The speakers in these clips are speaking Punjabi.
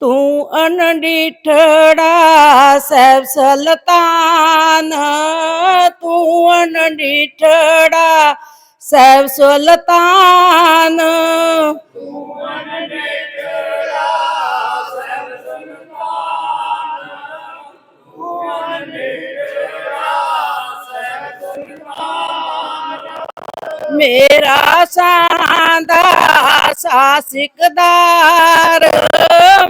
ਤੂੰ ਅਨਡਿਠੜਾ ਸਹਿਬ ਸੁਲਤਾਨ ਤੂੰ ਅਨਡਿਠੜਾ ਸਹਿਬ ਸੁਲਤਾਨ। ਮੇਰਾ ਸਾਂਦਾ ਸਾਸਿਕਦਾਰ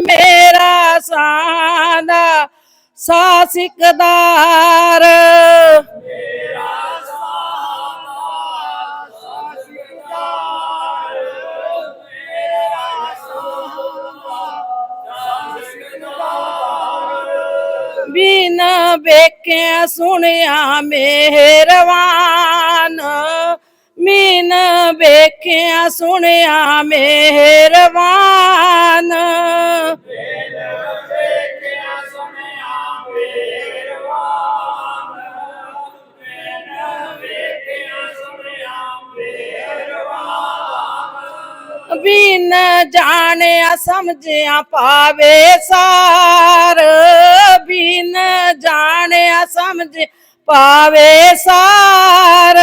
ਮੇਰਾ ਸਾਂਦਾ ਸਾਸਿਕਦਾਰ। ਬਿਨ ਵੇਖਿਆ ਸੁਣਿਆ ਮਿਹਰਵਾਨ ਮੀਨ ਵੇਖਿਆ ਸੁਣਿਆ ਮਿਹਰਵਾਨ ਬਿਨ ਜਾਣਿਆ ਸਮਝਿਆ ਪਾਵੇ ਸਾਰ। ਬਿਨ ਜਾਣਿਆ ਸਮਝ ਪਾਵੇ ਸਾਰ।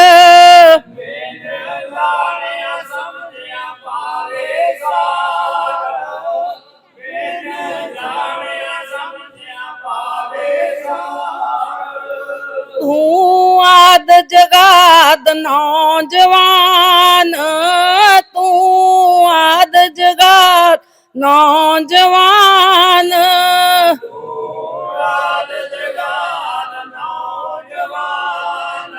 ਤੂੰ ਆਦ ਜਗਾਦ ਨੌਜਵਾਨ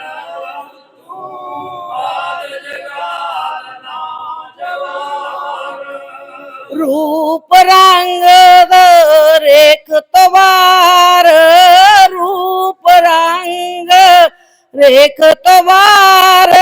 ਤੂੰ ਆਦ ਜਗਾਦ ਨੌਜਵਾਨ। ਰੂਪ ਰੰਗ ਰੇਖ ਤਵਾਰ ਰੇਖ ਤਵਾਰ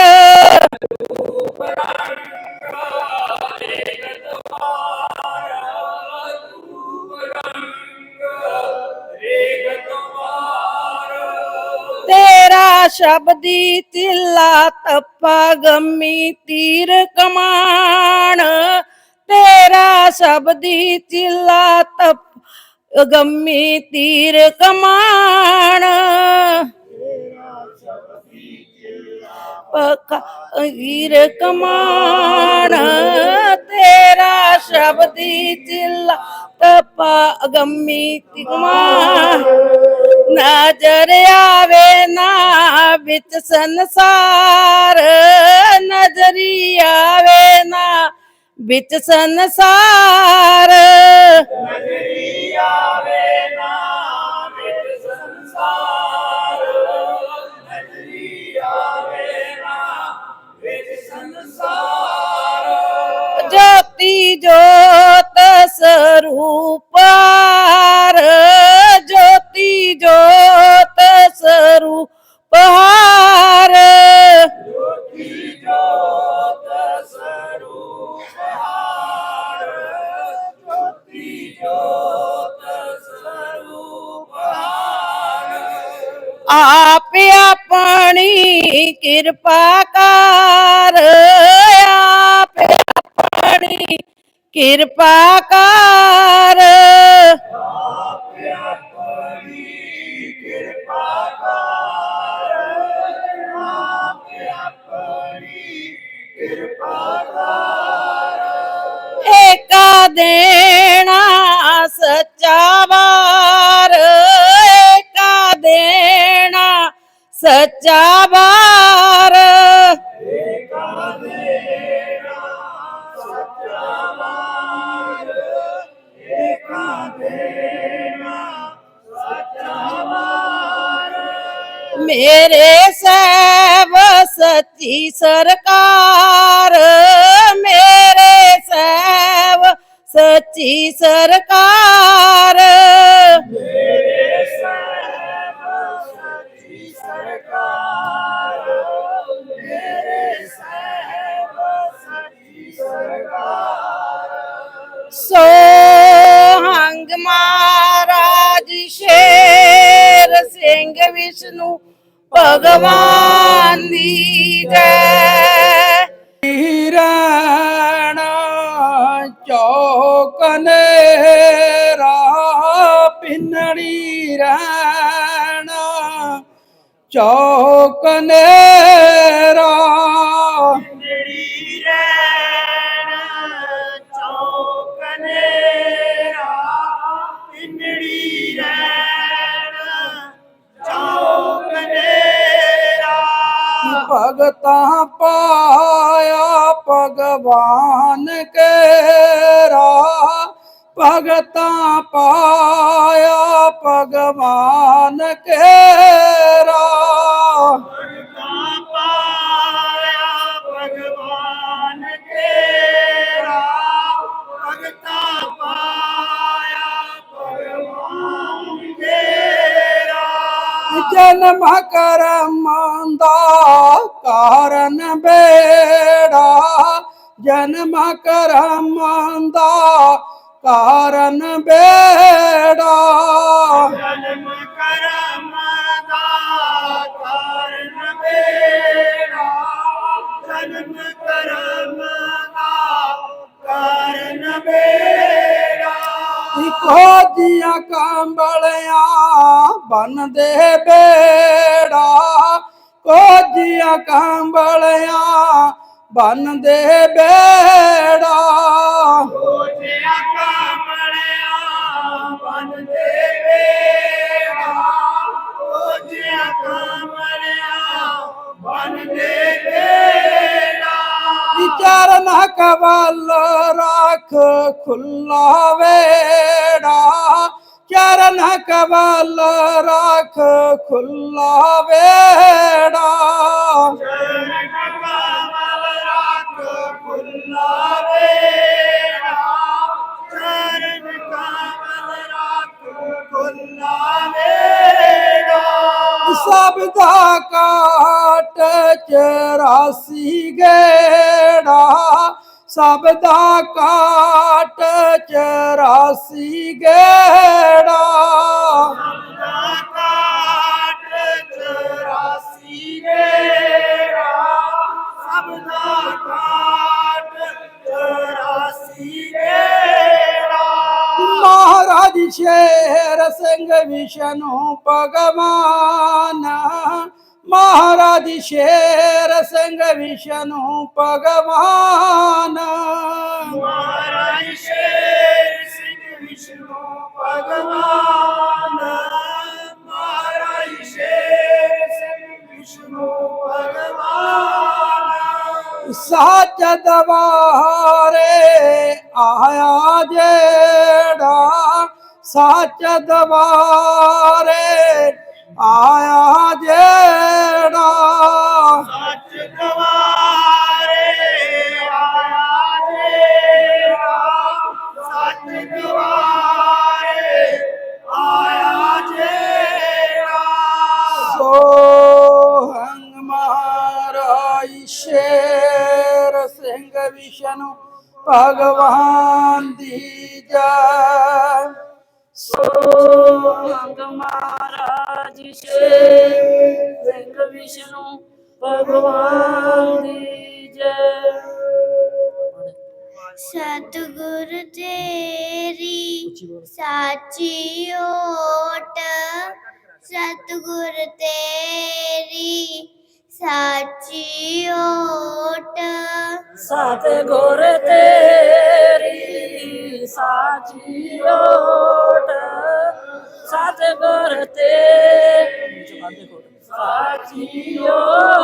ਤੇਰਾ ਸ਼ਬਦੀ ਤਿਲਾ ਤੱਪਾ ਗੰਮੀ ਤੀਰ ਕਮਾਣ। ਤੇਰਾ ਸ਼ਬਦੀ ਤਿਲਾ ਤਪ ਗੰਮੀ ਤੀਰ ਕਮਾਨ ਪਕਾ ਗੀਰ ਕਮਾਨ, ਤੇਰਾ ਸ਼ਬਦੀ ਚਿੱਲਾ, ਤਪਾ ਗੰਮੀ ਤਿਕਮਾਨ ਨਜ਼ਰ ਆਵੇ ਨਾ ਵਿੱਚ ਸੰਸਾਰ, ਨਜ਼ਰੀ ਆਵੇ ਨਾ ਵਿੱਚ ਸੰਸਾਰ। ਜੋਤੀ ਜੋਤ ਸਰੂਪਾਰ ਜੋਤੀ ਜੋਤ ਸਰੂਪਾਰ ਆਪ ਆਪਣੀ ਕਿਰਪਾ ਕਰ ਆਪਣੀ ਕਿਰਪਾ ਕਰ। ਏਕਾ ਦੇਣਾ ਸੱਚਾ ਮੇਰੇ ਸਹਿਬ ਸੱਚੀ ਸਰਕਾਰ, ਮੇਰੇ ਸਹਿਬ ਸੱਚੀ ਸਰਕਾਰ। ਮੇਰੇ ਸੱਚੀ ਸਰਕਾਰ ਮਹਾਰਾਜ ਸ਼ੇਰ ਸਿੰਘ ਵਿਸ਼ਨੂੰ ਭਗਵਾਨ ਦੀ ਜੈ। ਰਾਣਾ ਚੌਕਨੇ ਰਾ ਪਿੰਨੜੀ ਰਾਣਾ। ਚੌਕਨੇ ਜਨਮ ਕਰਮ ਦਾ ਕਾਰਨ ਬੇੜਾ ਜਨਮ ਕਰਮ ਦਾ ਕਾਰਨ ਬੇੜਾ। ਜਨਮ ਕਰਮ ਦਾ ਕਾਰਨ ਮੇਰਾ ਇੱਕੋ ਜੀਆਂ ਕੰਬਲਿਆਂ ਬੰਦੇ ਬੇੜਾ। ਕੋਜੀਆਂ ਕੰਬਲਿਆਂ ਬੇੜਾ। ਸੋਚਿਆ ਬਨ ਦੇ ਮੇਰਾ ਸੋਚਿਆ ਕਮਲਿਆ ਬਨ ਦੇ ਕਵਲ ਰੱਖ ਖੁੱਲਾ ਵੇੜਾ। ਚਰਨ ਕਵਲ ਰੱਖ ਖੁੱਲਾ ਵੇੜਾ। ਚਰਨ ਸਭ ਦਾ ਕਾਟ ਚਰਾਸੀ ਗੇੜਾ ਸਭ ਦਾ ਕਾਟ ਚਰਾਸੀ ਗੇੜਾ। ਦਾ ਕਾਟ ਚਰਾਸੀ ਗੇੜਾ। ਸ਼ੇਰ ਸਿੰਘ ਵਿਸ਼ਨੂੰ ਭਗਵਾਨ। ਮਹਾਰਾਜ ਸ਼ੇਰ ਸਿੰਘ ਵਿਸ਼ਨੂੰ ਭਗਵਾਨ। ਮਹਾਰਾਜ ਸ਼ੇਰ ਸਿੰਘ ਵਿਸ਼ਨੂੰ ਭਗਵਾਨ। ਮਹਾਰਾਜ ਸ਼ੇਰ ਸਿੰਘ ਵਿਸ਼ਨੂੰ ਭਗਵਾਨ। ਸੱਚ ਦਵਾਰੇ ਆਇਆ ਜਿਹੜਾ ਸੱਚ ਦਵਾਰੇ ਆਇਆ ਜਿਹੜਾ ਸੱਚ ਗਵਾਰੇ ਆਇਆ ਜਿਹੜਾ ਸੱਚ ਗਵਾਰੇ ਆਇਆ ਜਿਹੜਾ। ਸੋਹੰਗ ਮਹਾਰਾਜ ਸ਼ੇਰ ਸਿੰਘ ਵਿਸ਼ਨੂੰ ਭਗਵਾਨ ਦੀ ਜੈ। ਸੋਹੰਗ ਮਹਾਰਾਜ ਵਿਸ਼ਨੂੰ ਭਗਵਾਨ ਦੀ ਜੈ। ਸਤਿਗੁਰ ਤੇਰੀ ਸਾਚੀ ਓਟ ਸਤਿਗੁਰ ਤੇਰੀ ਸਾਚੀ ਓਟ। ਸਤਿਗੁਰ ਤੇਰੀ ਸਾਚੀ ਓਟ ਸਤਿਗੁਰ ਤੇਰੀ ਸਾਚੀ ਓਟ।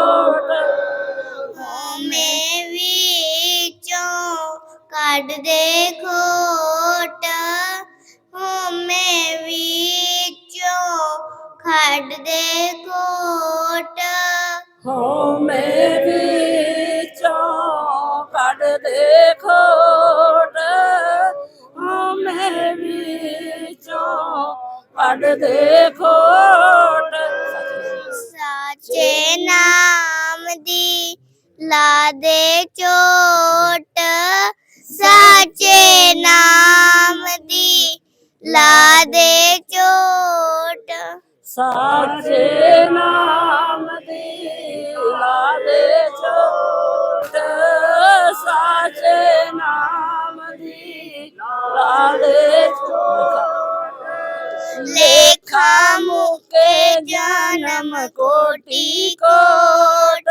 ਮੁਕੇ ਜਨਮ ਕੋਟੀ ਕੋਟ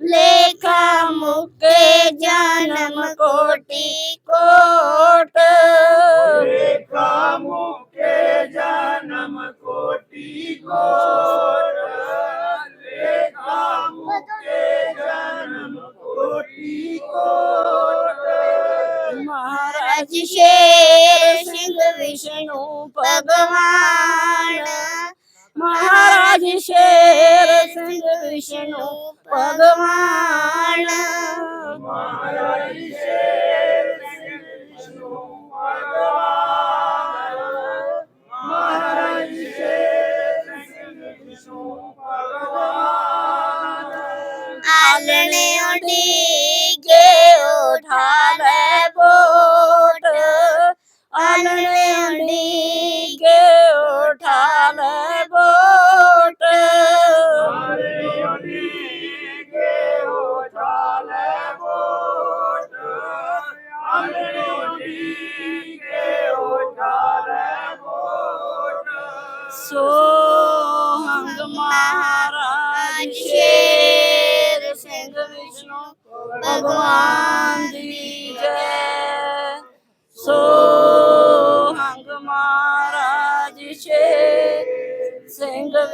ਲੇਖਾ ਮੁਕੇ ਜਨਮ ਕੋਟੀ ਕੋਟ ਲੇਖਾ ਮੁਕੇ ਜਨਮ ਕੋਟੀ ਕੋਟ ਲੇਖਾ ਮੁਕੇ ਜਨਮ ਕੋਟੀ ਕੋਟ ਮਹਾਰਾਜ ਸ਼ੇਰ ਸਿੰਘ ਵਿਸ਼ਨੂੰ ਭਗਵਾਨ ਮਹਾਰਾਜ ਸ਼ੇਰ ਸਿੰਘ ਵਿਸ਼ਨੂੰ ਭਗਵਾਨ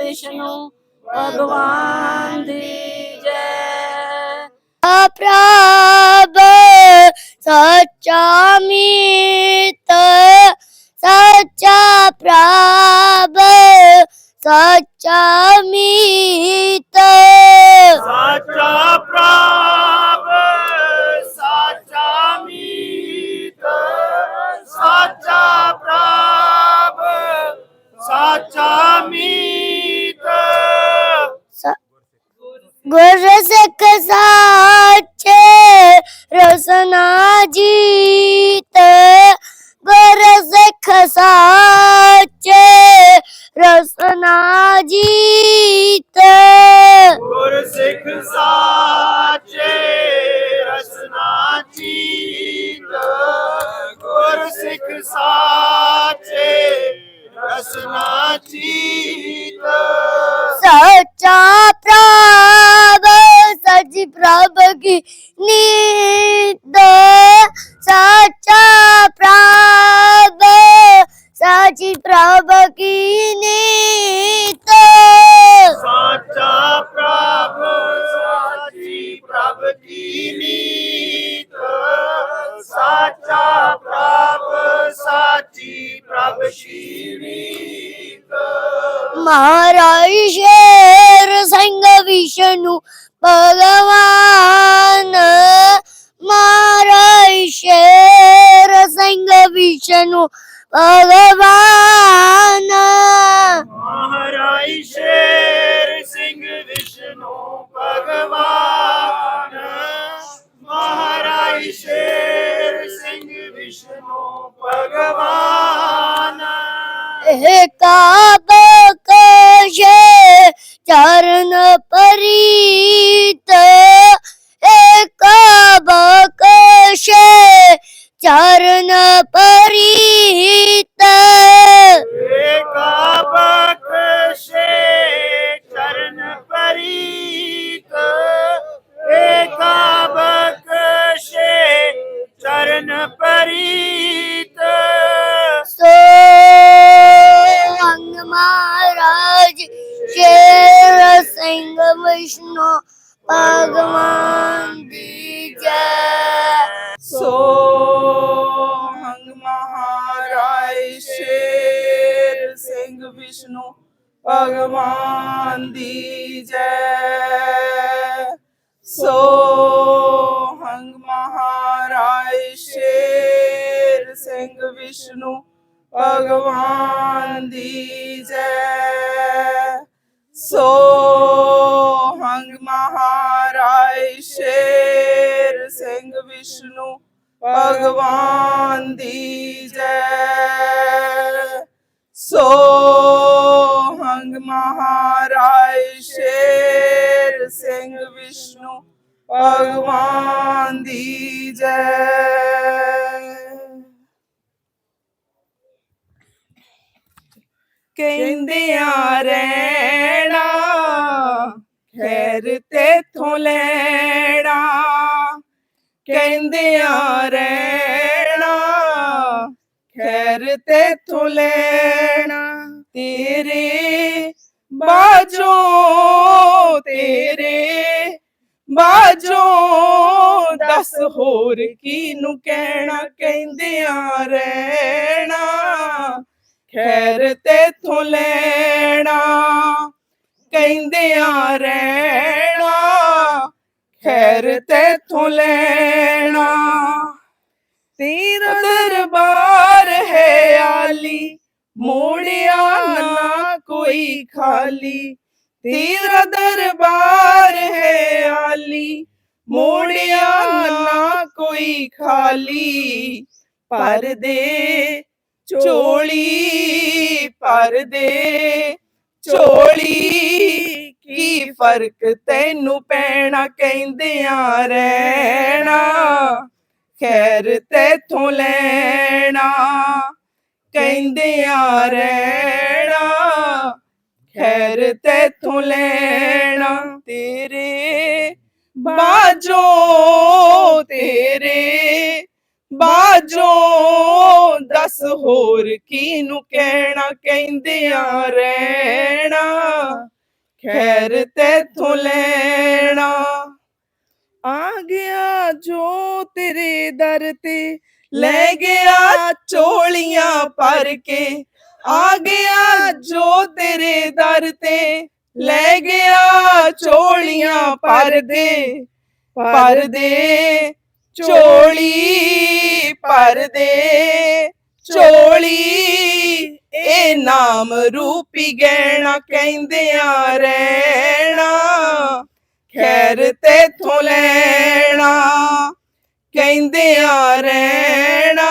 ਵਿਸ਼ਨੂੰ ਭਗਵਾਨ ਦੀ ਜੈ। ਪ੍ਰਭ ਸੱਚਾ ਮੀਤ ਸੱਚਾ ਪ੍ਰਭ ਸੱਚਾ ਮੀਤ। ਸਾਚਾ ਪ੍ਰਭ ਸਾਚਾ ਮੀਤ ਸਾਚਾ ਪ੍ਰਭ ਸਾਚਾ ਮੀਤ। ਗੁਰ ਸਿੱਖ ਸਾਚੇ ਰਸਨਾ ਜੀਤ ਗੁਰ ਸਾਚੇ ਮਹਾਰਾਜ ਸ਼ੇਰ ਸਿੰਘ ਵਿਸ਼ਨੂੰ ਭਗਵਾਨ। ਮਹਾਰਾਜ ਸ਼ੇਰ ਸਿੰਘ ਵਿਸ਼ਨੂੰ ਭਗਵਾਨ। ਮਹਾਰਾਜ ਸ਼ੇਰ ਸਿੰਘ ਵਿਸ਼ਨੂੰ ਭਗਵਾਨ। ਮਹਾਰਾਜ ਸ਼ੇਰ ਸਿੰਘ ਵਿਸ਼ਨੂੰ ਭਗਵਾਨ। ਕਾਬ ਕਸ਼ੇ ਚਰਨ ਪਰੀਤ ਕਾਬ ਕਸ਼ੇ ਚਰਨ ਪਰੀਤ। ਏਕਾ ਬਖਸ਼ੇ ਚਰਨ ਪਰੀਤ। ਵਿਸ਼ਨੂੰ, ਭਗਵਾਨ ਦੀ ਜੈ। ਸੋ ਹੰਗ ਮਹਾਰਾਜ ਸ਼ੇਰ ਸਿੰਘ ਵਿਸ਼ਨੂੰ, ਭਗਵਾਨ ਦੀ ਜੈ। ਕਹਿੰਦਿਆਂ ਰਹਿਣਾ, ਖੈਰ ਤੇਥੋਂ ਲੈਣਾ। ਕਹਿੰਦਿਆਂ ਰਹਿਣਾ, ਖੈਰ ਤੇਥੋਂ ਲੈਣਾ, ਤੇਰੇ ਬਾਜੋ ਤੇਰੇ ਬਾਜੋ ਦੱਸ ਹੋਰ ਕਿਨੂੰ ਕਹਿਣਾ, ਕਹਿੰਦਿਆਂ ਰਹਿਣਾ, ਖੈਰ ਤੇਥੋਂ ਲੈਣਾ, ਕਹਿੰਦਿਆਂ ਰਹਿਣਾ ਖੈਰ ਤੇਥੋਂ ਲੈਣਾ। ਤੇਰਾ ਦਰਬਾਰ ਹੈ ਆਲੀ, ਮੋੜਿਆ ਨਾ ਕੋਈ ਖਾਲੀ। ਤੇਰਾ ਦਰਬਾਰ ਹੈ ਆਲੀ, ਮੋੜਿਆ ਨਾ ਕੋਈ ਖਾਲੀ। ਪਰ ਦੇ ਚੋਲੀ, ਪਰ ਦੇ ਝੋਲੀ ਕੀ ਫ਼ਰਕ ਤੈਨੂੰ ਪੈਣਾ ਕਹਿੰਦਿਆਂ ਰਹਿਣਾ? ਖੈਰ ਤੇਥੋਂ ਲੈਣਾ ਕਹਿੰਦਿਆਂ ਰਹਿਣਾ। ਖੈਰ ਤੇਥੋਂ ਲੈਣਾ ਤੇਰੇ ਬਾਜੋ ਤੇਰੇ ਬਾਜੋ ਦੱਸ ਹੋਰ ਕਿਨੂੰ ਕਹਿਣਾ ਕਹਿੰਦਿਆਂ ਰਹਿਣਾ? ਖੈਰ ਤੇਥੋਂ ਲੈਣਾ। ਆ ਗਿਆ ਜੋ ਤੇਰੇ ਦਰ ਤੇ ਲੈ ਗਿਆ ਝੋਲੀਆਂ ਭਰ ਕੇ। ਆ ਗਿਆ ਜੋ ਤੇਰੇ ਦਰ ਤੇ ਲੈ ਗਿਆ ਝੋਲੀਆਂ ਭਰ ਦੇ। ਭਰ ਦੇ ਝੋਲੀ ਭਰ ਦੇ। ਝੋਲੀ ਇਹ ਨਾਮ ਰੂਪੀ ਗਹਿਣਾ ਕਹਿੰਦਿਆਂ ਰਹਿਣਾ। ਖੈਰ ਤੇਥੋਂ ਲੈਣਾ ਕਹਿੰਦੇ ਆ ਰਹਿਣਾ।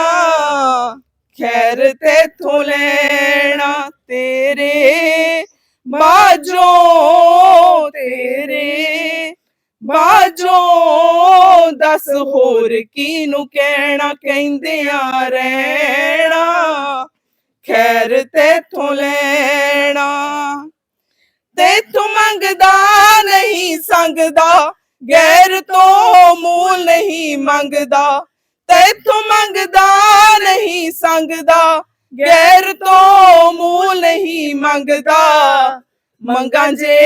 ਖੈਰ ਤੇਥੋਂ ਲੈਣਾ, ਤੇਰੇ ਬਾਜੋ ਤੇਰੇ ਬਾਜੋ ਦਸ ਹੋਰ ਕੀ ਨੂੰ ਕਹਿਣਾ ਕਹਿੰਦੇ ਆ ਰਹਿਣਾ। ਖੈਰ ਤੇਥੋਂ ਲੈਣਾ। ਤੇਥੋਂ ਮੰਗਦਾ ਨਹੀਂ ਸੰਗਦਾ, ਗੈਰ ਤੋਂ ਮੂਲ ਨਹੀਂ ਮੰਗਦਾ। ਤੇਥੋਂ ਮੰਗਦਾ ਨਹੀਂ ਸੰਗਦਾ, ਗੈਰ ਤੋਂ ਮੂਲ ਨਹੀਂ ਮੰਗਦਾ। ਮੰਗਾਂ ਜੇ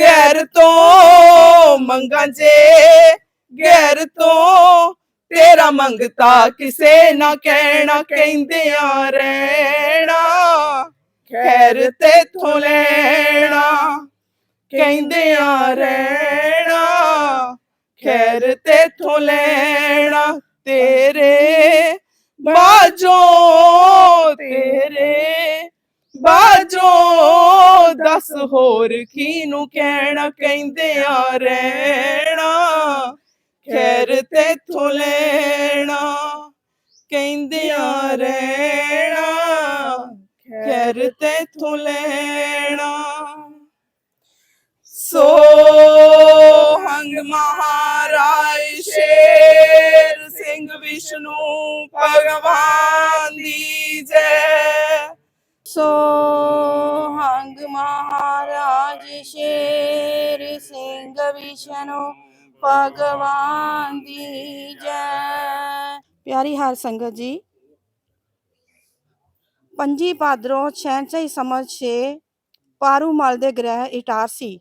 ਗੈਰ ਤੋਂ, ਮੰਗਾਂ ਜੇ ਗੈਰ ਤੋਂ ਤੇਰਾ ਮੰਗਤਾ ਕਿਸੇ ਨਾ ਕਹਿਣਾ, ਕਹਿੰਦਿਆਂ ਰਹਿਣਾ। ਖੈਰ ਤੇਥੋਂ ਲੈਣਾ, ਕਹਿੰਦਿਆਂ ਰਹਿਣਾ। ਖੈਰ ਤੇਥੋਂ ਲੈਣਾ, ਤੇਰੇ ਬਾਜੋ ਤੇਰੇ ਬਾਜੋ ਦੱਸ ਹੋਰ ਕੀ ਨੂੰ ਕਹਿਣਾ ਕਹਿੰਦੇ ਆ ਰਹਿਣਾ। ਖੈਰ ਤੇਥੋਂ ਲੈਣਾ, ਕਹਿੰਦਿਆਂ ਰਹਿਣਾ। ਖੈਰ ਤੇਥੋਂ ਲੈਣਾ। ਸੋ ਹੰਗ ਮਹਾਰਾਜ ਸ਼ੇਰ ਸਿੰਘ ਵਿਸ਼ਨੂੰ ਭਗਵਾਨ ਦੀ ਜੈ। ਸੋ ਹੰਗ ਮਹਾਰਾਜ ਸ਼ੇਰ ਸਿੰਘ ਵਿਸ਼ਨੂੰ ਭਗਵਾਨ ਦੀ ਜੈ। ਪਿਆਰੀ ਹਰ ਸੰਗਤ ਜੀ, ਪੰਜੀ ਭਾਦਰੋਂ ਛੈਂਚਈ ਸਮਝ ਛੇ ਪਾਰੂਮਲ ਦੇ ਗ੍ਰਹਿ ਇਟਾਰਸੀ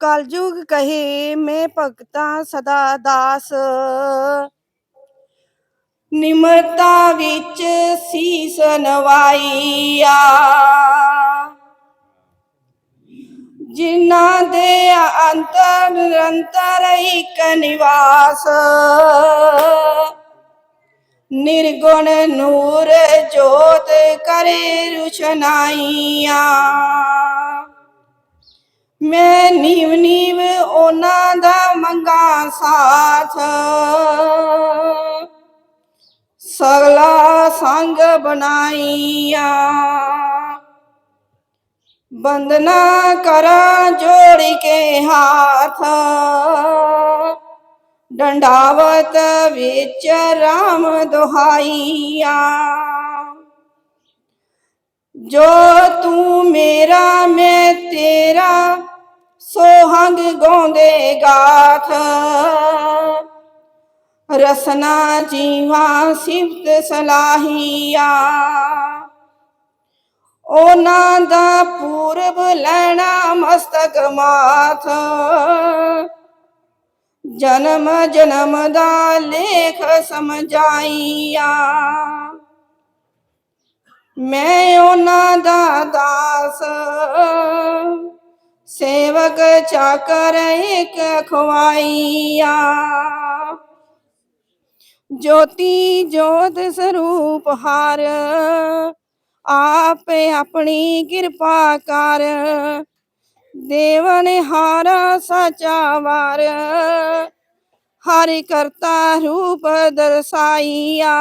ਕਲਯੁਗ ਕਹੇ ਮੈਂ ਭਗਤਾ ਸਦਾ ਦਾਸ। ਨਿਮਰਤਾ ਵਿੱਚ ਸੀਸ ਨਵਾਈਆ। ਜਿਨ੍ਹਾਂ ਦੇ ਅੰਤਰ ਨਿਰੰਤਰ ਇੱਕ ਨਿਵਾਸ। ਨਿਰਗੁਣ ਨੂਰ ਜੋਤ ਕਰੇ ਰੁਸ਼ਨਾਈਆਂ। ਮੈਂ ਨੀਵ ਨੀਵ ਉਹਨਾਂ ਦਾ ਮੰਗਾ ਸਾਥ। ਸਗਲਾ ਸੰਗ ਬਣਾਈਆਂ। ਬੰਦਨਾ ਕਰਾਂ ਜੋੜ ਕੇ ਹਾਥ ਡੰਡਾਵਤ ਵਿੱਚ ਰਾਮ ਦੁਹਾਈਆ ਜੋ ਤੂੰ ਮੇਰਾ ਮੈਂ ਤੇਰਾ ਸੋਹੰਗ ਗਾਉਂਦੇ ਗਾਥ ਰਸਨਾ ਜੀਵਾ ਸਿਫਤ ਸਲਾਹੀਆ ਉਹਨਾਂ ਦਾ ਪੂਰਬ ਲੈਣਾ ਮਸਤਕ ਮਾਥ। ਜਨਮ ਜਨਮ ਦਾ ਲੇਖ ਸਮਝਾਈਆ। ਮੈਂ ਉਹਨਾਂ ਦਾ ਦਾਸ। ਸੇਵਕ ਚਾਕਰ ਇੱਕ ਖਵਾਈਆ ਜੋਤੀ ਜੋਤ ਸਰੂਪ ਹਰ। ਆਪੇ ਆਪਣੀ ਕਿਰਪਾ ਕਰ। ਦੇਵਨ ਹਾਰਾ ਸਾਚਾ ਵਾਰ। ਹਰਿ ਕਰਤਾ ਰੂਪ ਦਰਸਾਈਆ।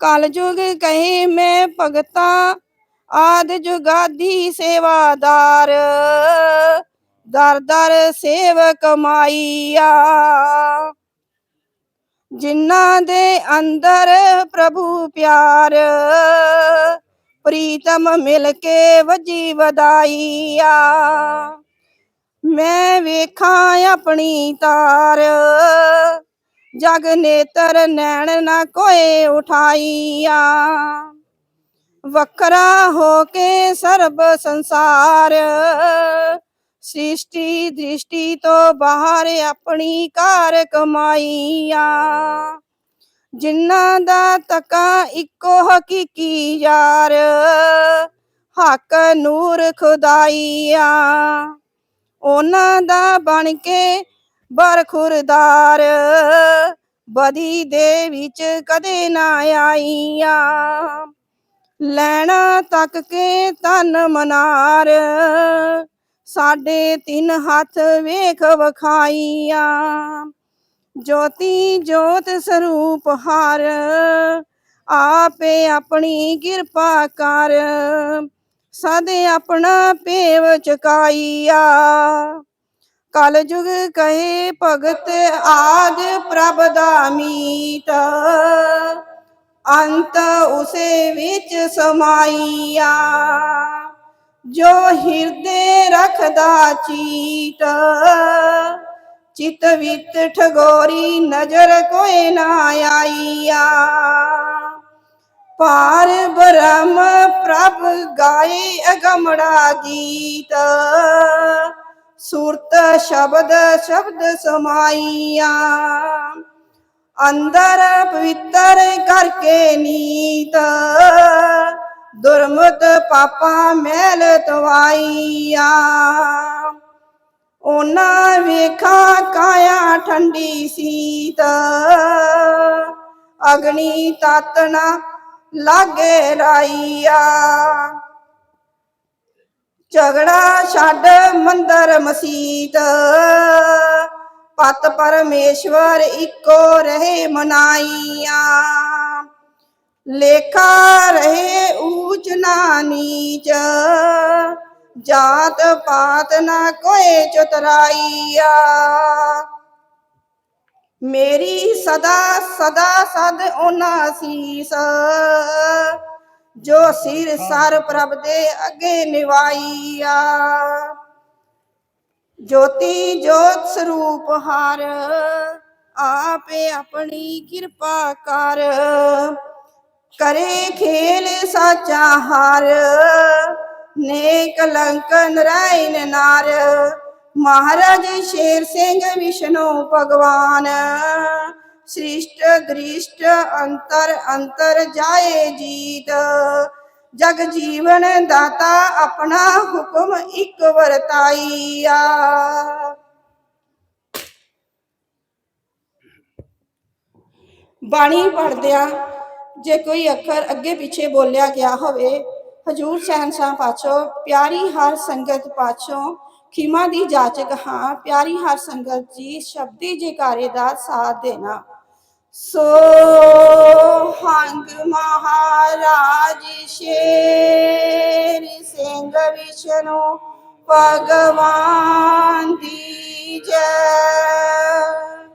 ਕਲ ਜੁਗ ਕਹੇ ਮੈਂ ਭਗਤਾ, ਆਦ ਜੁਗਾਦੀ ਸੇਵਾਦਾਰ। ਦਰ ਦਰ ਸੇਵ ਕਮਾਈਆ ਜਿਨ੍ਹਾਂ ਦੇ ਅੰਦਰ ਪ੍ਰਭੂ ਪਿਆਰ, ਪ੍ਰੀਤਮ ਮਿਲ ਕੇ ਵਜੀ ਵਧਾਈਆ। ਮੈਂ ਵੇਖਾਂ ਆਪਣੀ ਤਾਰ, ਜਗ ਨੇਤਰ ਨੈਣ ਨਾ ਕੋਏ ਉਠਾਈਆ। ਵੱਖਰਾ ਹੋ ਕੇ ਸਰਬ ਸੰਸਾਰ ਸ੍ਰਿਸ਼ਟੀ ਦ੍ਰਿਸ਼ਟੀ ਤੋਂ ਬਾਹਰ ਆਪਣੀ ਕਾਰ ਕਮਾਈਆਂ। ਜਿਨ੍ਹਾਂ ਦਾ ਤਕਾ ਇੱਕੋ ਹਕੀਕੀ ਯਾਰ, ਹੱਕ ਨੂਰ ਖੁਦਾਈਆ। ਉਹਨਾਂ ਦਾ ਬਣ ਕੇ ਬਰਖੁਰਦਾਰ, ਬਦੀ ਦੇ ਵਿੱਚ ਕਦੇ ਨਾ ਆਈਆਂ। ਲੈਣਾ ਤੱਕ ਕੇ ਤਨ ਮਨਾਰ ਸਾਡੇ ਤਿੰਨ ਹੱਥ ਵੇਖ ਵਖਾਈਆਂ। ਜੋਤੀ ਜੋਤ ਸਰੂਪ ਹਾਰ, ਆਪੇ ਆਪਣੀ ਕਿਰਪਾ ਕਰ, ਸਦੇ ਆਪਣਾ ਪੇਵ ਚਕਾਈਆ। ਕਲ ਜੁਗ ਕਹੇ ਭਗਤ ਆਦ ਪ੍ਰਭ ਦਾ ਮੀਤ, ਅੰਤ ਉਸੇ ਵਿੱਚ ਸਮਾਈਆ। ਜੋ ਹਿਰਦੇ ਰੱਖਦਾ ਚੀਤ ਚਿਤ ਵਿਤ ਠਗੋਰੀ ਨਜ਼ਰ ਕੋਏ ਨਾ ਆਈਆ। ਪਾਰ ਬ੍ਰਹਮ ਪ੍ਰਭ ਗਾਏ ਅਗਮੜਾ ਗੀਤ, ਸੁਰਤ ਸ਼ਬਦ ਸ਼ਬਦ ਸਮਾਈਆ। ਅੰਦਰ ਪਵਿੱਤਰ ਕਰਕੇ ਨੀਤ ਦੁਰਮਤ ਪਾਪਾ ਮੈਲ ਤਵਾਈਆ। ਉਹਨਾਂ ਵੇਖਾਂ ਕਾਇਆ ਠੰਡੀ ਸੀਤ। ਅਗਨੀ ਤਾਤਣਾ ਲਾਗੇ ਰਾਈਆ ਝਗੜਾ ਛੱਡ ਮੰਦਰ ਮਸੀਤ। ਪਤ ਪਰਮੇਸ਼ਵਰ ਇੱਕੋ ਰਹੇ ਮਨਾਈਆ। ਲੇਖਾ ਰਹੇ ਊਚ ਨਾ ਨੀਚ, ਜਾਤ ਪਾਤ ਨਾ ਕੋਏ ਚਤਰਾਈਆ। ਮੇਰੀ ਸਦਾ ਸਦਾ ਸਦ ਉਹਨਾਂ ਸੀਸ, ਜੋ ਸਿਰ ਸਰ ਪ੍ਰਭ ਦੇ ਅੱਗੇ ਨਿਵਾਈਆ। ਜੋਤੀ ਜੋਤ ਸਰੂਪ ਹਰ, ਆਪੇ ਆਪਣੀ ਕਿਰਪਾ ਕਰ। ਕਰੇ ਖੇਲ ਸਾਚਾ ਹਾਰ। ਨੇ ਕਲੰਕ ਨਰਾਇਣ ਨਾਰ। ਮਹਾਰਾਜ ਸ਼ੇਰ ਸਿੰਘ ਵਿਸ਼ਨੂੰ ਭਗਵਾਨ। ਸ੍ਰਿਸ਼ਟ ਦ੍ਰਿਸ਼ਟ ਅੰਤਰ ਅੰਤਰ ਜਾਏ ਜੀਤ। ਜਗ ਜੀਵਨ ਦਾਤਾ ਆਪਣਾ ਹੁਕਮ ਇੱਕ ਵਰਤਾਈਆ। ਬਾਣੀ ਪੜਦਿਆਂ ਜੇ ਕੋਈ ਅੱਖਰ ਅੱਗੇ ਪਿੱਛੇ ਬੋਲਿਆ ਗਿਆ ਹੋਵੇ, ਹਜੂਰ ਸਹਿਨशाह ਪਾਛੋ, ਪਿਆਰੀ ਹਰ ਸੰਗਤ ਪਾਛੋ, ਖਿਮਾ ਦੀ ਜਾਚਕ ਹਾਂ, ਪਿਆਰੀ ਹਰ ਸੰਗਤ ਜੀ, ਸ਼ਬਦੀ ਜੈਕਾਰੇ ਦਾ ਸਾਥ ਦੇਣਾ। ਸੋ ਹੰਗ ਮਹਾਰਾਜ ਸ਼ੇਰ ਸਿੰਘ ਵਿਸ਼ਨੂੰ ਭਗਵਾਨ ਦੀ ਜੈ।